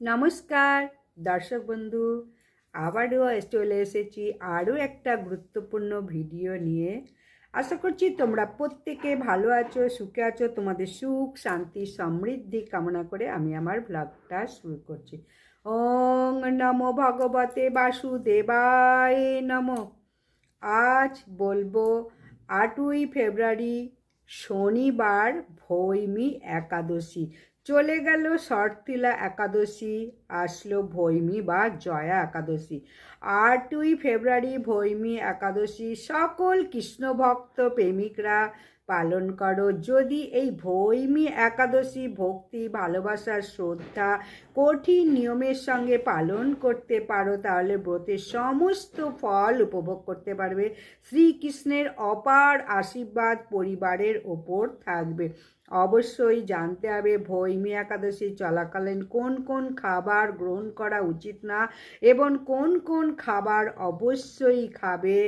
নমস্কার, দর্শক বন্ধু। আবারও চলে এসেছি আরও একটা গুরুত্বপূর্ণ ভিডিও নিয়ে। আশা করছি তোমরা প্রত্যেকে ভালো আছো, সুখে আছো। তোমাদের সুখ, শান্তি, সমৃদ্ধি কামনা করে আমি আমার ব্লগটা শুরু করছি। ওং নমো ভগবতে বাসুদেবায় নমঃ। আজ বলব আটই ফেব্রুয়ারি শনিবার ভৈমী একাদশী। চলে গেল শর্তিলা একাদশী, আসলো ভৈমি বা জয়া একাদশী। আটই ফেব্রুয়ারি ভৈমি একাদশী, সকল কৃষ্ণভক্ত প্রেমিকরা পালন করো। যদি এই ভৈমী একাদশী ভক্তি, ভালোবাসা, শ্রদ্ধা, কঠিন নিয়মের সঙ্গে পালন করতে পারো, তাহলে ব্রতের সমস্ত ফল উপভোগ করতে পারবে। শ্রীকৃষ্ণের অপার আশীর্বাদ পরিবারের ওপর থাকবে। অবশ্যই জানতে হবে ভৈমী একাদশী চলাকালীন কোন কোন খাবার গ্রহণ করা উচিত না এবং কোন কোন খাবার অবশ্যই খাবে।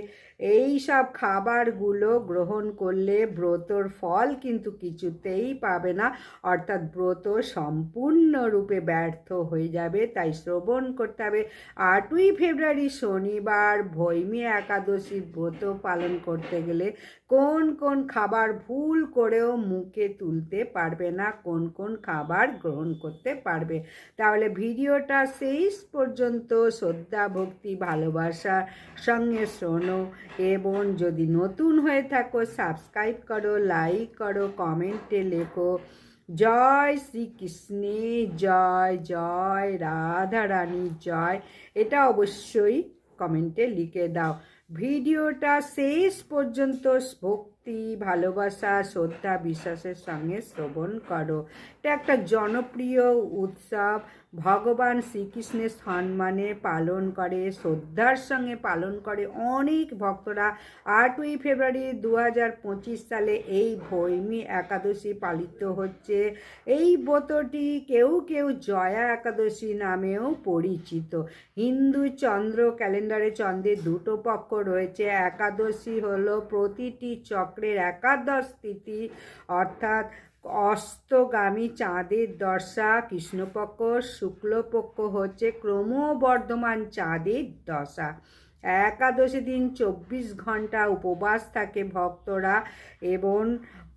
এই সব খাবারগুলো গ্রহণ করলে ব্রতর ফল কিন্তু কিছুতেই পাবে না, অর্থাৎ ব্রত সম্পূর্ণরূপে ব্যর্থ হয়ে যাবে, তাই শ্রবণ করতে হবে। আটই ফেব্রুয়ারি শনিবার ভৈমী একাদশী ব্রত পালন করতে গেলে কোন কোন খাবার ভুল করেও মুখে তুলতে পারবে না, কোন কোন খাবার গ্রহণ করতে পারবে। তাহলে ভিডিওটা শেষ পর্যন্ত। শ্রদ্ধা, ভক্তি ভালোবাসার সঙ্গে শোনো এবং যদি নতুন হয়ে থাকো সাবস্ক্রাইব করো লাইক করো কমেন্টে লেখো, জয় শ্রীকৃষ্ণে, জয় জয় রাধা রানী, জয়। এটা অবশ্যই কমেন্টে লিখে দাও। ভিডিওটা শেষ পর্যন্ত ভক্তি ভালোবাসা শ্রদ্ধা বিশ্বাসের সঙ্গে শ্রবণ করো। এটা একটা জনপ্রিয় উৎসব। ভগবান শ্রীকৃষ্ণের সম্মানে পালন করে, শ্রদ্ধার সঙ্গে পালন করে অনেক ভক্তরা আটই ফেব্রুয়ারি দু হাজার পঁচিশ সালে এই ভৈমী একাদশী পালিত হচ্ছে। এই ব্রতটি কেউ কেউ জয়া একাদশী নামেও পরিচিত। হিন্দু চন্দ্র ক্যালেন্ডারে চন্দ্রের দুটো পক্ষ রয়েছে। একাদশী হলো প্রতিটি চক্রের একাদশ তিথি, অর্থাৎ অস্তগামী চাঁদের দশা, কৃষ্ণপক্ষ, শুক্লপক্ষ হচ্ছে ক্রমবর্ধমান চাঁদের দশা। একাদশী দিন চব্বিশ ঘণ্টা উপবাস থাকে ভক্তরা এবং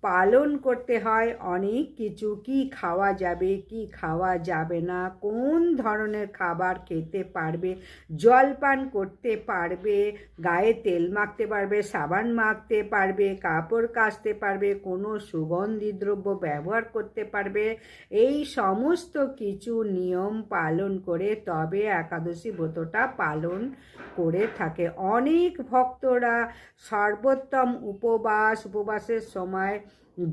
পালন করতে হয়। অনেক কিছু কি খাওয়া যাবে, কি খাওয়া যাবে না, কোন ধরনের খাবার খেতে পারবে, জল পান করতে পারবে, গায়ে তেল মাখতে পারবে, সাবান মাখতে পারবে, কাপড় কাচতে পারবে, কোনো সুগন্ধি দ্রব্য ব্যবহার করতে পারবে, এই সমস্ত কিছু নিয়ম পালন করে তবে একাদশী ব্রতটা পালন করে থাকে। অনেক ভক্তরা সর্বোত্তম উপবাস, উপবাসের সময়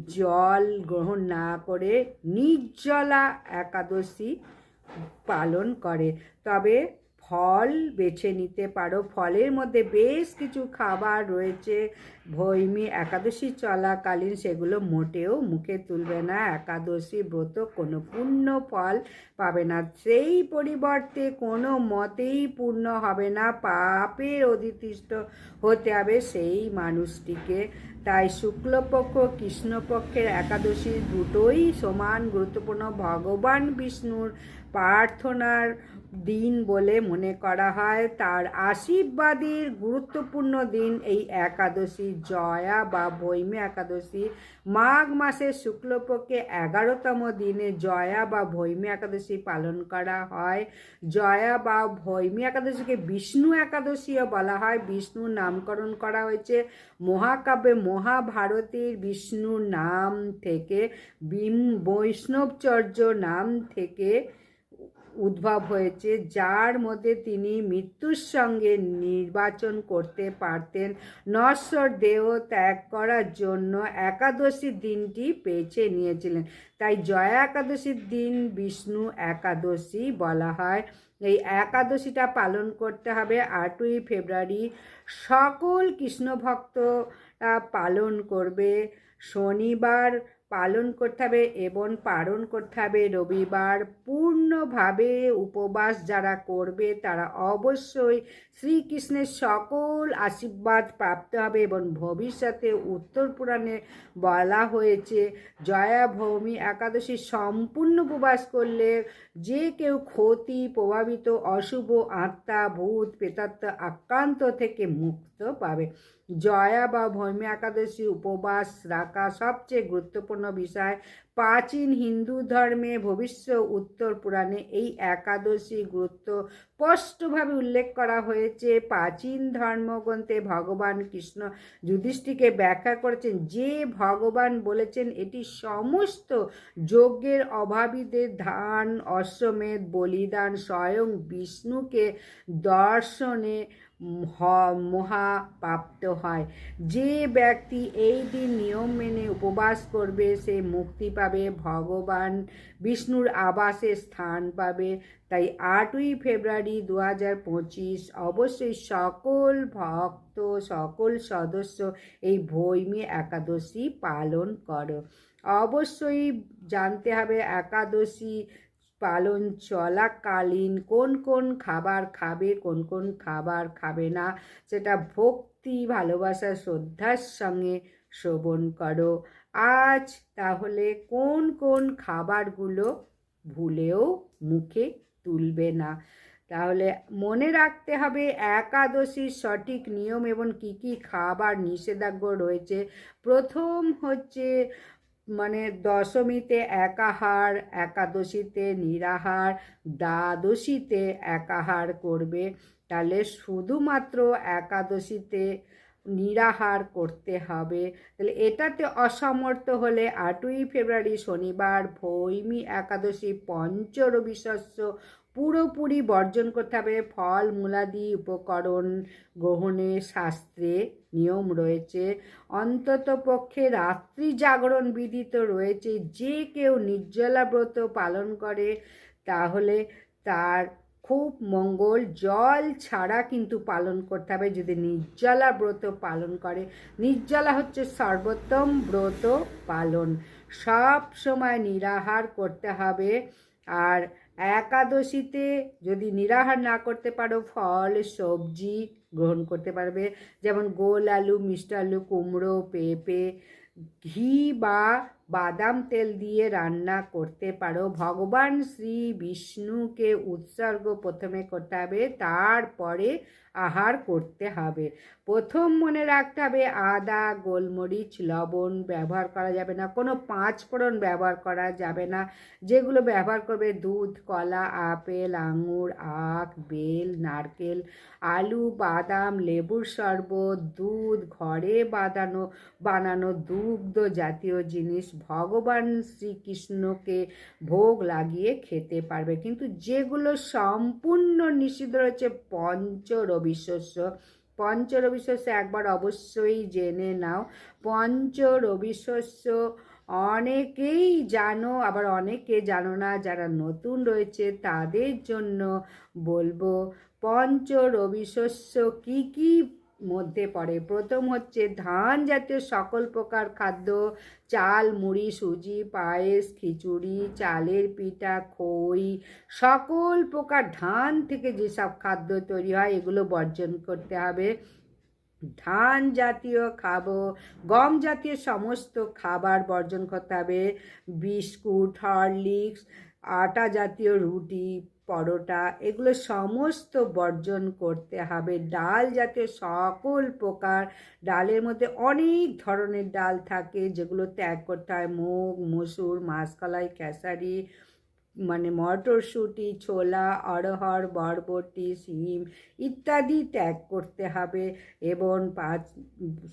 জল গ্রহণ না করে নির্জলা একাদশী পালন করে। তবে ফল বেছে নিতে পারো। ফলের মধ্যে বেশ কিছু খাবার রয়েছে। ভৈমী একাদশী চলাকালীন সেগুলো মোটেও মুখে তুলবে না। একাদশী ব্রত কোনো পূর্ণ ফল পাবে না। সেই পরিবর্তে কোনো মতেই পূর্ণ হবে না। পাপের অধিতিষ্ঠ হতে হবে সেই মানুষটিকে। তাই শুক্লপক্ষ, কৃষ্ণপক্ষের একাদশী দুটোই সমান গুরুত্বপূর্ণ। ভগবান বিষ্ণুর প্রার্থনার দিন বলে মনে করা হয়। তার আশীর্বাদের গুরুত্বপূর্ণ দিন এই একাদশী জয়া বা ভৈমী একাদশী। মাঘ মাসের শুক্লপক্ষে এগারোতম দিনে জয়া বা ভৈমী একাদশী পালন করা হয়। জয়া বা ভৈমী একাদশীকে বিষ্ণু একাদশীও বলা হয়। বিষ্ণুর নামকরণ করা হয়েছে। মহাকাব্যে মহাভারতের বিষ্ণুর নাম থেকে, বিম বৈষ্ণবচর্য নাম থেকে উদ্ভব হয়েছে, যার মধ্যে তিনি মৃত্যুর সঙ্গে নির্বাচন করতে পারতেন। নশ্বর দেহ ত্যাগ করার জন্য একাদশী দিনটি বেছে নিয়েছিলেন। তাই জয়া একাদশীর দিন বিষ্ণু একাদশী বলা হয়। এই একাদশীটা পালন করতে হবে। আটই ফেব্রুয়ারি সকল কৃষ্ণ ভক্তরা পালন করবে। শনিবার পালন করতে হবে এবং পালন করতে হবে। রবিবার পূর্ণভাবে উপবাস যারা করবে তারা অবশ্যই শ্রীকৃষ্ণের সকল আশীর্বাদ প্রাপ্ত হবে এবং ভবিষ্যতে উত্তর পুরাণে বলা হয়েছে, জয়া ভৌমি একাদশী সম্পূর্ণ উপবাস করলে যে কেউ ক্ষতি, প্রভাবিত, অশুভ, আত্মা, ভূত, প্রেতাত্মা আক্রান্ত থেকে মুক্ত পাবে। জয়া বা ভৌমি একাদশী উপবাস রাখা সবচেয়ে গুরুত্বপূর্ণ বিষয়। প্রাচীন হিন্দু ধর্মে ভবিষ্য উত্তর পুরাণে এই একাদশী গুরুত্ব স্পষ্টভাবে উল্লেখ করা হয়েছে। প্রাচীন ধর্মগ্রন্থে ভগবান কৃষ্ণ যুধিষ্ঠিকে ব্যাখ্যা করেছেন, যে ভগবান বলেছেন, এটি সমস্ত যজ্ঞের অভাবীদের ধান অশ্বমেধ, বলিদান, স্বয়ং বিষ্ণুকে দর্শনে মহা প্রাপ্ত হয়। যে ব্যক্তি এই দিন নিয়ম মেনে উপবাস করবে, সে মুক্তি পাবে, ভগবান বিষ্ণুর আবাসে স্থান পাবে। তাই আটই ফেব্রুয়ারি দু হাজার পঁচিশ অবশ্যই সকল ভক্ত, সকল সদস্য এই ভৈমী একাদশী পালন করো। অবশ্যই জানতে হবে, একাদশী পালন চলাকালীন কোন কোন খাবার খাবে, কোন কোন খাবার খাবে না, সেটা ভক্তি, ভালোবাসা, শ্রদ্ধার সঙ্গে শ্রবণ করো। আজ তাহলে কোন কোন খাবারগুলো ভুলেও মুখে তুলবে না? তাহলে মনে রাখতে হবে একাদশীর সঠিক নিয়ম এবং কী কী খাবার নিষেধাজ্ঞ রয়েছে। প্রথম হচ্ছে মানে দশমীতে একাহার, একাদশীতে নিরাহার, দ্বাদশীতে একাহার করবে। তাহলে শুধুমাত্র একাদশীতে নিরাহার করতে হবে। তাহলে এটাতে অসমর্থ হলে আটই ফেব্রুয়ারি শনিবার ভৈমী একাদশী পঞ্চরবি শস্য পুরোপুরি বর্জন করতে হবে। ফল, মূলাদি, উপকরণ গ্রহণে শাস্ত্রে নিয়ম রয়েছে। অন্তত পক্ষে রাত্রি জাগরণ বিধিত রয়েছে। যে কেউ নির্জলা ব্রত পালন করে, তাহলে তার খুব মঙ্গল। জল ছাড়া কিন্তু পালন করতে হবে। যদি নির্জলা ব্রত পালন করে, নির্জলা হচ্ছে সর্বোত্তম ব্রত পালন। সব সময় নিরাহার করতে হবে। আর একাদশীতে যদি নিরাহার না করতে পারো, ফল, সবজি গ্রহণ করতে পারবে। যেমন গোল আলু মিষ্ট আলু কুমড়ো পেঁপে ঘি বা বাদাম তেল দিয়ে রান্না করতে পারো। ভগবান শ্রী বিষ্ণুকে উৎসর্গ প্রথমে করতে হবে তারপরে আহার করতে হবে। প্রথম মনে রাখতে হবে, আদা, গোলমরিচ, লবণ ব্যবহার করা যাবে না। কোনো পাঁচ ফোড়ন ব্যবহার করা যাবে না। যেগুলো ব্যবহার করবে দুধ, কলা, আপেল, আঙুর, আখ, বেল, নারকেল, আলু, বাদাম, লেবুর শরবত, দুধ, ঘরে বাঁধানো, বানানো দুগ্ধ জাতীয় জিনিস ভগবান শ্রীকৃষ্ণকে ভোগ লাগিয়ে খেতে পারবে। কিন্তু যেগুলো সম্পূর্ণ নিষিদ্ধ রয়েছে পঞ্চ রবিশস্য পঞ্চ রবিশস্য একবার অবশ্যই জেনে নাও। পঞ্চ রবিশস্য অনেকেই জানো, আবার অনেকে জানো না, যারা নতুন রয়েছে তাদের জন্য বলব পঞ্চ রবিশস্য কী কী মধ্যে পড়ে। প্রথম হচ্ছে ধান জাতীয় সকল প্রকার খাদ্য, চাল, মুড়ি, সুজি, পায়েস, খিচুড়ি, চালের পিঠা, খই, সকল প্রকার ধান থেকে যেসব খাদ্য তৈরি হয়, এগুলো বর্জন করতে হবে। ধান জাতীয় খাব, গম জাতীয় সমস্ত খাবার বর্জন করতে হবে। বিস্কুট, হরলিক্স আটা জাতীয় রুটি, পরোটা, এগুলো সমস্ত বর্জন করতে হবে। ডাল জাতীয় সকল প্রকার ডালের মধ্যে অনেক ধরনের ডাল থাকে, যেগুলো ত্যাগ করতে হয়। মুগ, মসুর, মাসকলাই, খেসারি মানে মটরশুঁটি, ছোলা, অড়হর, বরবটি, শিম ইত্যাদি ত্যাগ করতে হবে এবং পাঁচ,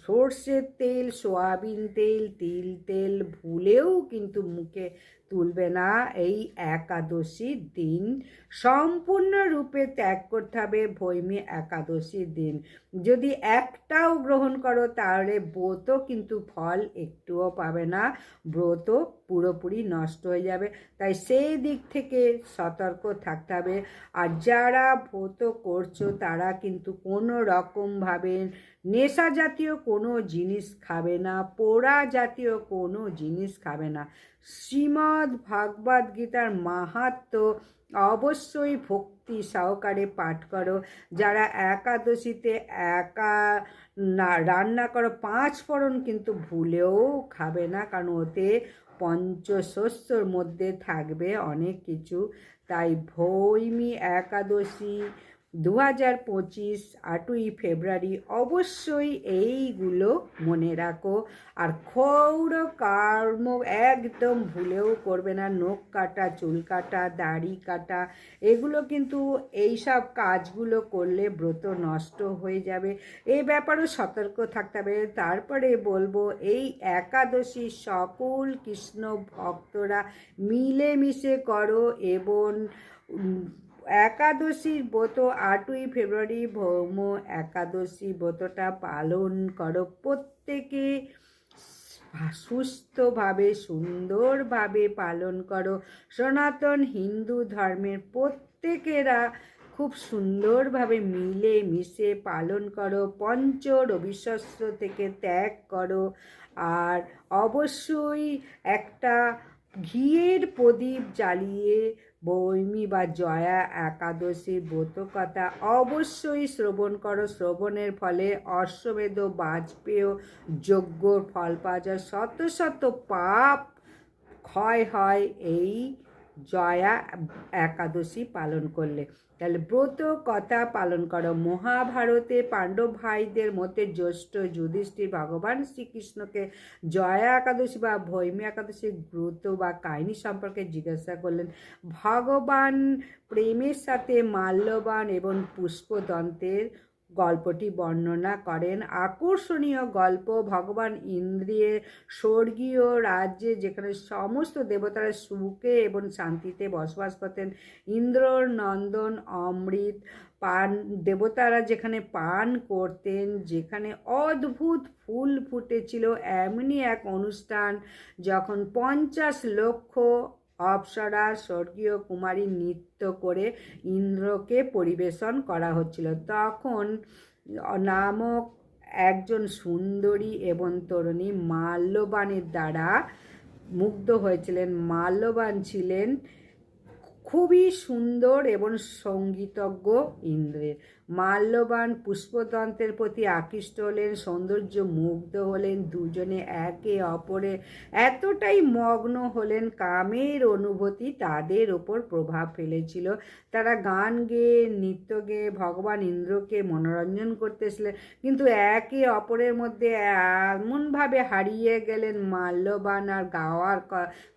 সর্ষের তেল, সোয়াবিন তেল, তিল তেল ভুলেও কিন্তু মুখে তুলবে না। এই একাদশীর দিন সম্পূর্ণরূপে ত্যাগ করতে হবে। ভৈমী একাদশীর দিন। যদি একটাও গ্রহণ করো, তাহলে ব্রত কিন্তু ফল একটুও পাবে না। ব্রত পুরোপুরি নষ্ট হয়ে যাবে। তাই সেই দিক থেকে সতর্ক থাকতে হবে। আর যারা ব্রত করছ, তারা কিন্তু কোনো রকমভাবে নেশা জাতীয় কোনো জিনিস খাবে না, পোড়া জাতীয় কোনো জিনিস খাবে না। শ্রীমদ্ ভাগবত গীতার মাহাত্ম অবশ্যই ভক্তি সহকারে পাঠ করো। যারা একাদশীতে একা না, রান্না করো, পাঁচ ফোড়ন কিন্তু ভুলেও খাবে না, কারণ ওতে পঞ্চশস্যর মধ্যে থাকবে অনেক কিছু। তাই ভৈমী একাদশী দু হাজার পঁচিশ আটই ফেব্রুয়ারি অবশ্যই এইগুলো মনে রাখো। আর ক্ষৌর কর্ম একদম ভুলেও করবে না। নখ কাটা, চুল কাটা, দাড়ি কাটা, এগুলো কিন্তু এইসব কাজগুলো করলে ব্রত নষ্ট হয়ে যাবে। এই ব্যাপারেও সতর্ক থাকতে হবে। তারপরে বলব, এই একাদশী সকল কৃষ্ণ ভক্তরা মিলেমিশে করো এবং একাদশীর ব্রত আটই ফেব্রুয়ারি ভৌম একাদশী ব্রতটা পালন করো। প্রত্যেকে সুস্থভাবে, সুন্দরভাবে পালন করো। সনাতন হিন্দু ধর্মের প্রত্যেকেরা খুব সুন্দরভাবে মিলে মিশে পালন করো। পঞ্চ রবিশস্ত্র থেকে ত্যাগ করো। আর অবশ্যই একটা ঘিয়ের প্রদীপ জ্বালিয়ে বৈমী বা জয়া একাদশীর ব্রতকথা অবশ্যই শ্রবণ করো। শ্রবণের ফলে অশ্বমেধ, বাজপেয় যজ্ঞ, ফল পাওয়া শত শত পাপ ক্ষয় হয়। এই জয়া একাদশী পালন করলে তাহলে ব্রত কথা পালন করো। মহাভারতে পাণ্ডব ভাইদের মধ্যে জ্যেষ্ঠ যুধিষ্ঠির ভগবান শ্রীকৃষ্ণকে জয়া একাদশী বা ভৈমী একাদশীর ব্রত বা কাহিনী সম্পর্কে জিজ্ঞাসা করলেন। ভগবান প্রেমের সাথে মাল্যবান এবং পুষ্পদন্তের গল্পটি বর্ণনা করেন। আকর্ষণীয় গল্প, ভগবান ইন্দ্রিয়ে, স্বর্গীয় রাজ্যে যেখানে সমস্ত দেবতারা সুখে এবং শান্তিতে বসবাস করতেন। ইন্দ্র নন্দন অমৃত পান, দেবতারা যেখানে পান করতেন, যেখানে অদ্ভুত ফুল ফুটেছিল। এমনি এক অনুষ্ঠান যখন পঞ্চাশ লক্ষ অপ্সরা, স্বর্গীয় কুমারী নৃত্য করে ইন্দ্রকে পরিবেশন করা হচ্ছিল। তখন নামক একজন সুন্দরী এবং তরুণী মাল্যবানের দ্বারা মুগ্ধ হয়েছিলেন। মাল্যবান ছিলেন খুবই সুন্দর এবং সঙ্গীতজ্ঞ ইন্দ্রের। মাল্যবান পুষ্পতন্ত্রের প্রতি আকৃষ্ট হলেন, সৌন্দর্য মুগ্ধ হলেন, দুজনে একে অপরে এতটাই মগ্ন হলেন, কামের অনুভূতি তাদের ওপর প্রভাব ফেলেছিল। তারা গান গেয়ে, নৃত্য গেয়ে, ভগবান ইন্দ্রকে মনোরঞ্জন করতেছিলেন, কিন্তু একে অপরের মধ্যে এমনভাবে হারিয়ে গেলেন, মাল্যবান আর গাওয়ার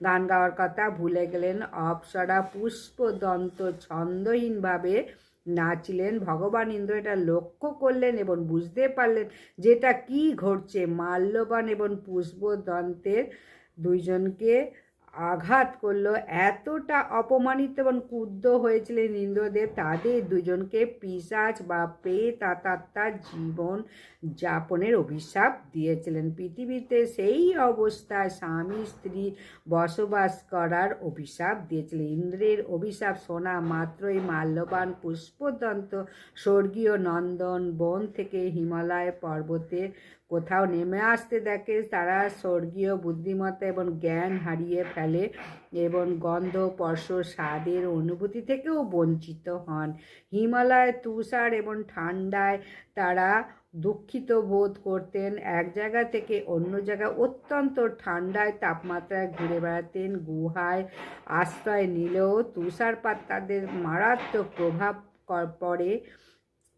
গান গাওয়ার কথা ভুলে গেলেন, অপ্সরা পুষ্পদন্ত ছন্দহীনভাবে নাচলেন, ভগবান ইন্দ্র এটা লক্ষ্য করলেন এবং বুঝতে পারলেন যেটা কি ঘটছে। মাল্যবান এবং পুষ্পদন্তের দুইজনকে আঘাত করল, এতটা অপমানিত এবং ক্রুদ্ধ হয়েছিলেন ইন্দ্রদেব। তাদের দুজনকে পিসাচ বা প্রেতাত্মার জীবন যাপনের অভিশাপ দিয়েছিলেন। পৃথিবীতে সেই অবস্থায় স্বামী স্ত্রী বসবাস করার অভিশাপ দিয়েছিলেন। ইন্দ্রের অভিশাপ শোনা মাত্রই মাল্যবান পুষ্পদন্ত স্বর্গীয় নন্দন বন থেকে হিমালয় পর্বতে কোথাও নেমে আসতে দেখে তারা স্বর্গীয় বুদ্ধিমত্তা এবং জ্ঞান হারিয়ে ফেলে এবং গন্ধ, স্পর্শ, স্বাদের অনুভূতি থেকেও বঞ্চিত হন। হিমালয় তুষার এবং ঠান্ডায় তারা দুঃখিত বোধ করতেন। এক জায়গা থেকে অন্য জায়গায় অত্যন্ত ঠান্ডায় তাপমাত্রায় ঘুরে বেড়াতেন। গুহায় আশ্রয় নিলেও তুষারপাত তাদের মারাত্মক প্রভাব পড়ে।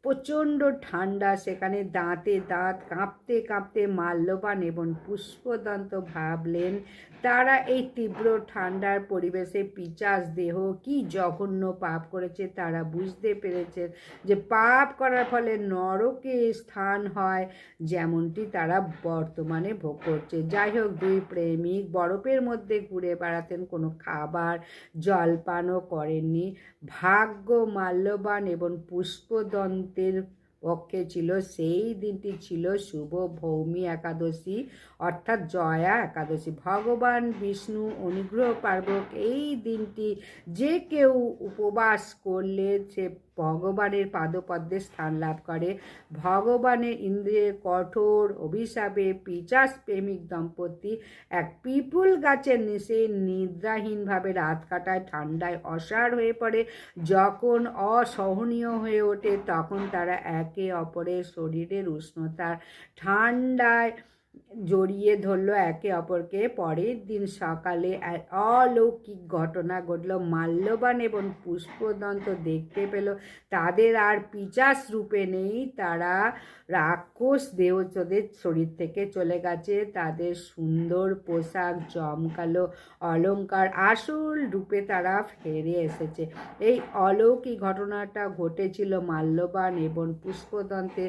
প্রচণ্ড ঠান্ডা সেখানে দাঁতে দাঁত কাঁপতে কাঁপতে মাল্যবান এবং পুষ্পদন্ত ভাবলেন তারা এই তীব্র ঠান্ডার পরিবেশে পিচাস দেহ, কি জঘন্য পাপ করেছে তারা বুঝতে পেরেছে যে পাপ করার ফলে নরকে স্থান হয়, যেমনটি তারা বর্তমানে ভোগ করছে। যাই হোক, দুই প্রেমিক বরফের মধ্যে ঘুরে বেড়াতেন, কোনো খাবার জলপানও করেননি। ভাগ্য মাল্যবান এবং পুষ্পদন্তের পক্ষে ছিল, সেই দিনটি ছিল শুভ ভৌমি একাদশী, অর্থাৎ জয়া একাদশী। ভগবান বিষ্ণু অনুগ্রহ পার্বক এই দিনটি যে কেউ উপবাস করলে সে ভগবানের পাদপদ্মে স্থান লাভ করে। ভগবানের ইন্দ্রের কঠোর অভিশাপে পিচাস প্রেমিক দম্পতি এক পিপুল গাছের নিচে নিদ্রাহীনভাবে রাত কাটায়, ঠান্ডায় অসাড় হয়ে পড়ে। যখন অসহনীয় হয়ে ওঠে, তখন তারা একে অপরের শরীরের উষ্ণতার ঠান্ডায় জড়িয়ে ধরলো একে অপরকে। পরের দিন সকালে অলৌকিক ঘটনা ঘটল। মাল্যবান এবং পুষ্পদন্ত দেখতে পেল তাদের আর পিচাস রূপে নেই। তারা রাক্ষস দেহচদের শরীর থেকে চলে গেছে। তাদের সুন্দর পোশাক, জমকালো অলংকার আসল রূপে তারা ফেরে এসেছে। এই অলৌকিক ঘটনাটা ঘটেছিল মাল্যবান এবং পুষ্পদন্তে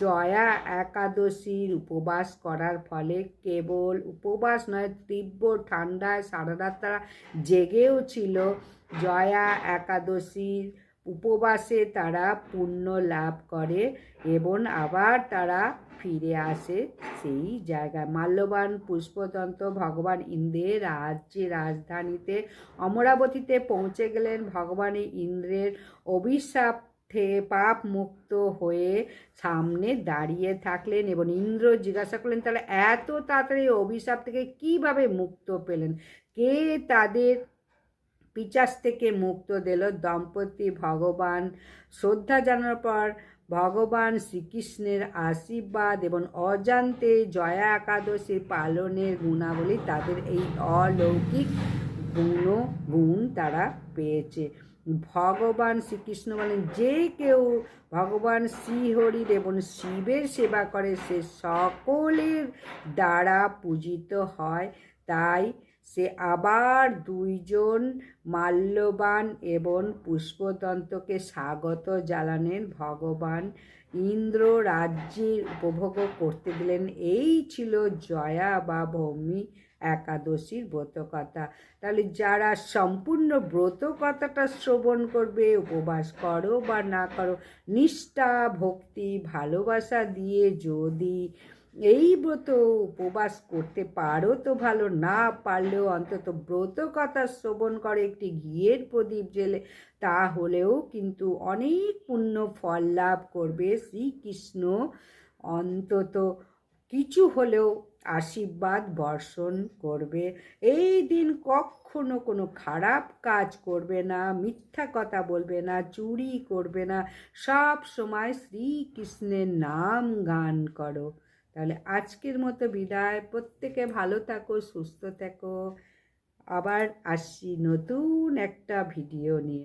জয়া একাদশীর উপবাস করার ফলে কেবল উপবাস নয়, তীব্র ঠান্ডায় সারা রাত তারা জেগেও ছিল। জয়া একাদশীর উপবাসে তারা পুণ্য লাভ করে এবং আবার তারা ফিরে আসে সেই জায়গায়। মাল্যবান পুষ্পতন্ত্র ভগবান ইন্দ্রের রাজ্যে, রাজধানীতে, অমরাবতীতে পৌঁছে গেলেন ভগবান ইন্দ্রের অভিশাপ থেকে পাপ মুক্ত হয়ে সামনে দাঁড়িয়ে থাকলেন এবং ইন্দ্র জিজ্ঞাসা করলেন, তাহলে এত তাড়াতাড়ি অভিশাপ থেকে কীভাবে মুক্ত পেলেন? কে তাদের পিচাস থেকে মুক্ত দিল? দম্পতি ভগবান শ্রদ্ধা জানার পর ভগবান শ্রীকৃষ্ণের আশীর্বাদ এবং অজান্তে জয়া একাদশী পালনের গুণাবলী তাদের এই অলৌকিক গুণ গুণ তারা পেয়েছে। ভগবান শ্রীকৃষ্ণ বলেন, যে কেউ ভগবান শ্রীহরির এবং শিবের সেবা করে, সে সকলের দ্বারা পূজিত হয়। তাই সে আবার দুইজন মাল্যবান এবং পুষ্পদন্তকে স্বাগত জানালেন। ভগবান ইন্দ্র রাজ্যে উপভোগ করতে দিলেন এই ছিল জয়া বা ভৌমি একাদশীর ব্রতকথা। তাহলে যারা সম্পূর্ণ ব্রতকথাটা শ্রবণ করবে, উপবাস করো বা না করো, নিষ্ঠা, ভক্তি, ভালোবাসা দিয়ে যদি এই ব্রত উপবাস করতে পারো তো ভালো, না পারলেও অন্তত ব্রত কথা শ্রবণ করে একটি ঘিয়ের প্রদীপ জেলে তাহলেও কিন্তু অনেক পুণ্য ফল লাভ করবে শ্রীকৃষ্ণ। অন্তত কিছু হলেও আশীর্বাদ বর্ষণ করবে। এই দিন কখনো কোনো খারাপ কাজ করবে না, মিথ্যা কথা বলবে না, চুরি করবে না। সব সময় শ্রীকৃষ্ণের নাম গান করো। তাহলে আজকের মতো বিদায়। প্রত্যেকে ভালো থাকো, সুস্থ থাকো। আবার আসছি নতুন একটা ভিডিও নিয়ে।